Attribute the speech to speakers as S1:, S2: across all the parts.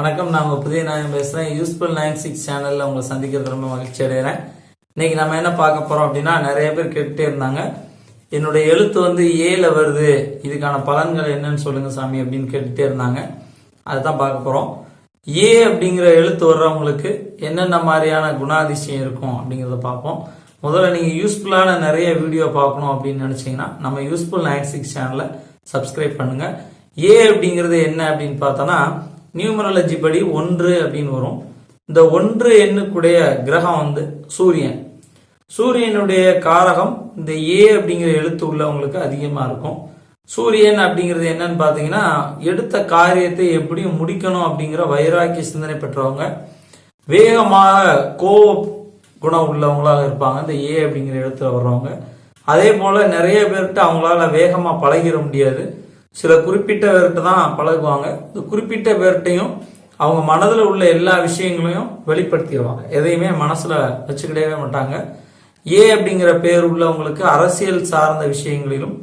S1: வணக்கம் நான் உங்க புதிய நாயம் பேசுறேன். யூஸ்ஃபுல் நைன் சிக்ஸ் சேனல்ல உங்களை சந்திக்கிறது ரொம்ப மகிழ்ச்சி அடைகிறேன். இன்னைக்கு நம்ம என்ன பார்க்க போறோம் அப்படின்னா நிறைய பேர் கேட்டுட்டே இருந்தாங்க. என்னுடைய எழுத்து வந்து ஏல வருது. இதுக்கான பலன்கள் என்னன்னு சொல்லுங்க சாமி அப்படின்னு கேட்டுட்டே இருந்தாங்க. அதுதான் பார்க்க போறோம். ஏ அப்படிங்கிற எழுத்து வர்றவங்களுக்கு என்னென்ன மாதிரியான குணாதிசயம் இருக்கும் அப்படிங்கிறத பார்ப்போம். முதல்ல நீங்கள் யூஸ்ஃபுல்லான நிறைய வீடியோ பார்க்கணும் அப்படின்னு நினச்சிங்கன்னா நம்ம யூஸ்ஃபுல் நைன் சிக்ஸ் சேனலை சப்ஸ்கிரைப் பண்ணுங்கள் ஏ அப்படிங்கிறது என்ன அப்படின்னு பார்த்தோன்னா நியூமரலஜி படி ஒன்று அப்படின்னு வரும். இந்த ஒன்று எண்ணுக்குடைய கிரகம் வந்து சூரியன். சூரியனுடைய காரகம் இந்த ஏ அப்படிங்கிற எழுத்து உள்ளவங்களுக்கு அதிகமாக இருக்கும். சூரியன் அப்படிங்கிறது என்னன்னு பார்த்தீங்கன்னா எடுத்த காரியத்தை எப்படி முடிக்கணும் அப்படிங்கிற வைராக்கிய சிந்தனை பெற்றவங்க. வேகமாக கோவ குணம் உள்ளவங்களாக இருப்பாங்க. இந்த ஏ அப்படிங்கிற எழுத்துல வர்றவங்க. அதே போல நிறைய பேர்கிட்ட அவங்களால வேகமாக பழகிட முடியாது. சில குறிப்பிட்ட பேர்கிட்ட தான் பழகுவாங்க. இந்த குறிப்பிட்ட பேர்கிட்டையும் அவங்க மனதில் உள்ள எல்லா விஷயங்களையும் வெளிப்படுத்திடுவாங்க எதையுமே மனசில் வச்சுக்கிடவே மாட்டாங்க. ஏ அப்படிங்கிற பேர் உள்ளவங்களுக்கு அரசியல் சார்ந்த விஷயங்களிலும்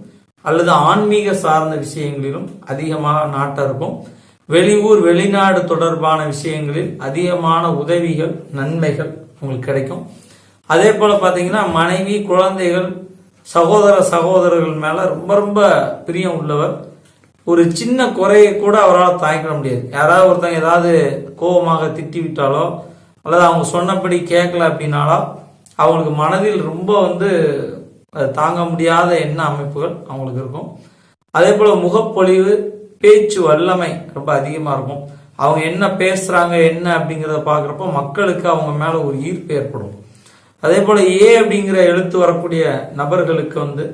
S1: அல்லது ஆன்மீக சார்ந்த விஷயங்களிலும் அதிகமாக நாட்டம் இருக்கும். வெளியூர் வெளிநாடு தொடர்பான விஷயங்களில் அதிகமான உதவிகள் நன்மைகள் உங்களுக்கு கிடைக்கும். அதே போல் பார்த்தீங்கன்னா மனைவி குழந்தைகள் சகோதர சகோதரர்கள் மேலே ரொம்ப ரொம்ப பிரியம் உள்ளவர். ஒரு சின்ன குறையை கூட அவரால் தாங்கிட முடியாது. யாராவது ஒருத்தங்க ஏதாவது கோபமாக திட்டி விட்டாலோ அல்லது அவங்க சொன்னபடி கேட்கல அப்படின்னாலோ அவங்களுக்கு மனதில் ரொம்ப வந்து அது தாங்க முடியாத எண்ண அமைப்புகள் அவங்களுக்கு இருக்கும். அதே போல் முகப்பொழிவு பேச்சு வல்லமை ரொம்ப அதிகமாக இருக்கும். அவங்க என்ன பேசுகிறாங்க என்ன அப்படிங்கிறத பார்க்குறப்ப மக்களுக்கு அவங்க மேலே ஒரு ஈர்ப்பு ஏற்படும். அதே போல் ஏ அப்படிங்கிற எழுத்து வரக்கூடிய நபர்களுக்கு வந்து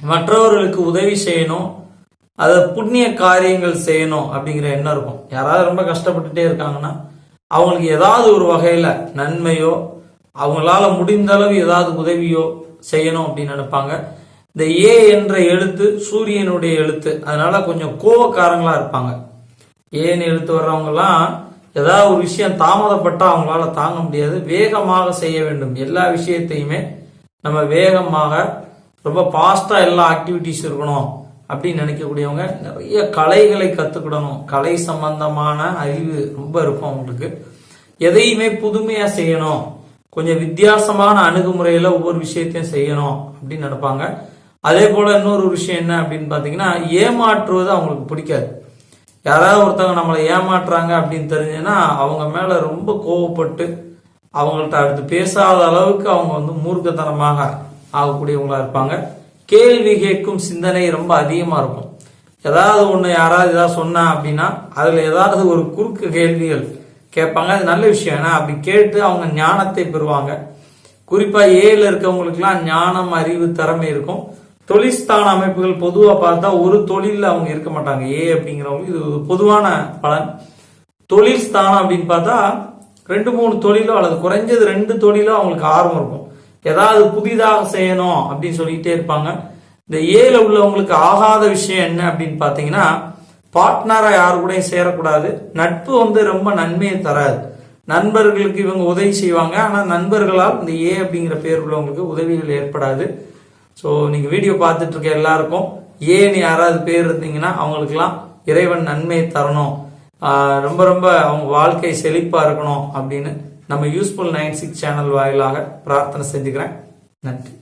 S1: மற்றவர்களுக்கு உதவி செய்யணும் அதை புண்ணிய காரியங்கள் செய்யணும் அப்படிங்கிற எண்ணம் இருக்கும். யாராவது ரொம்ப கஷ்டப்பட்டுட்டே இருக்காங்கன்னா அவங்களுக்கு ஏதாவது ஒரு வகையில நன்மையோ அவங்களால முடிந்த அளவு ஏதாவது உதவியோ செய்யணும் அப்படின்னு நினைப்பாங்க. இந்த ஏ என்ற எழுத்து சூரியனுடைய எழுத்து. அதனால கொஞ்சம் கோவக்காரங்களா இருப்பாங்க. ஏன்னு எழுத்து வர்றவங்கலாம் ஏதாவது ஒரு விஷயம் தாமதப்பட்டா அவங்களால தாங்க முடியாது. வேகமாக செய்ய வேண்டும். எல்லா விஷயத்தையுமே நம்ம வேகமாக ரொம்ப ஃபாஸ்டா எல்லா ஆக்டிவிட்டிஸ் இருக்கணும். அப்படின்னு நினைக்கக்கூடியவங்க நிறைய கலைகளை கத்துக்கிடணும். கலை சம்பந்தமான அறிவு ரொம்ப இருக்கும் அவங்களுக்கு. எதையுமே புதுமையா செய்யணும். கொஞ்சம் வித்தியாசமான அணுகுமுறையில ஒவ்வொரு விஷயத்தையும் செய்யணும் அப்படின்னு நினைப்பாங்க. அதே போல இன்னொரு விஷயம் என்ன அப்படின்னு பாத்தீங்கன்னா ஏமாற்றுவது அவங்களுக்கு பிடிக்காது. யாராவது ஒருத்தவங்க நம்மளை ஏமாற்றுறாங்க அப்படின்னு தெரிஞ்சுன்னா அவங்க மேல ரொம்ப கோவப்பட்டு அவங்கள்ட்ட அடுத்து பேசாத அளவுக்கு அவங்க வந்து மூர்க்கத்தனமாக ஆகக்கூடியவங்களா இருப்பாங்க. கேள்வி கேட்கும் சிந்தனை ரொம்ப அதிகமா இருக்கும். ஏதாவது ஒன்று யாராவது ஏதாவது சொன்னா அப்படின்னா அதுல ஏதாவது ஒரு குறுக்கு கேள்விகள் கேட்பாங்க. அது நல்ல விஷயம். ஏன்னா அப்படி கேட்டு அவங்க ஞானத்தை பெறுவாங்க. குறிப்பா ஏல இருக்கவங்களுக்குலாம் ஞானம் அறிவு திறமை இருக்கும். தொழில்ஸ்தான அமைப்புகள் பொதுவா பார்த்தா ஒரு தொழிலில் அவங்க இருக்க மாட்டாங்க. ஏ அப்படிங்கிறவங்க இது ஒரு பொதுவான பலன். தொழில் ஸ்தானம் அப்படின்னு பார்த்தா ரெண்டு மூணு தொழிலோ அல்லது குறைஞ்சது ரெண்டு தொழிலோ அவங்களுக்கு ஆர்வம் இருக்கும். ஏதாவது புதிதாக செய்யணும் அப்படின்னு சொல்லிக்கிட்டே இருப்பாங்க. இந்த ஏல உள்ளவங்களுக்கு ஆகாத விஷயம் என்ன அப்படின்னு பாத்தீங்கன்னா பார்ட்னரா யாரு கூடயும் சேரக்கூடாது. நட்பு வந்து ரொம்ப நன்மையை தராது. நண்பர்களுக்கு இவங்க உதவி செய்வாங்க. ஆனா நண்பர்களால் இந்த ஏ அப்படிங்கிற பேர் உள்ளவங்களுக்கு உதவிகள் ஏற்படாது. ஸோ நீங்க வீடியோ பார்த்துட்டு இருக்க எல்லாருக்கும் ஏன்னு யாராவது பேர் இருந்தீங்கன்னா அவங்களுக்கெல்லாம் இறைவன் நன்மையை தரணும். ரொம்ப ரொம்ப அவங்க வாழ்க்கை செழிப்பா இருக்கணும் அப்படின்னு நம்ம யூஸ்ஃபுல் நைன் சிக்ஸ் சேனல் வாயிலாக பிரார்த்தனை செஞ்சுக்கிறேன். நன்றி.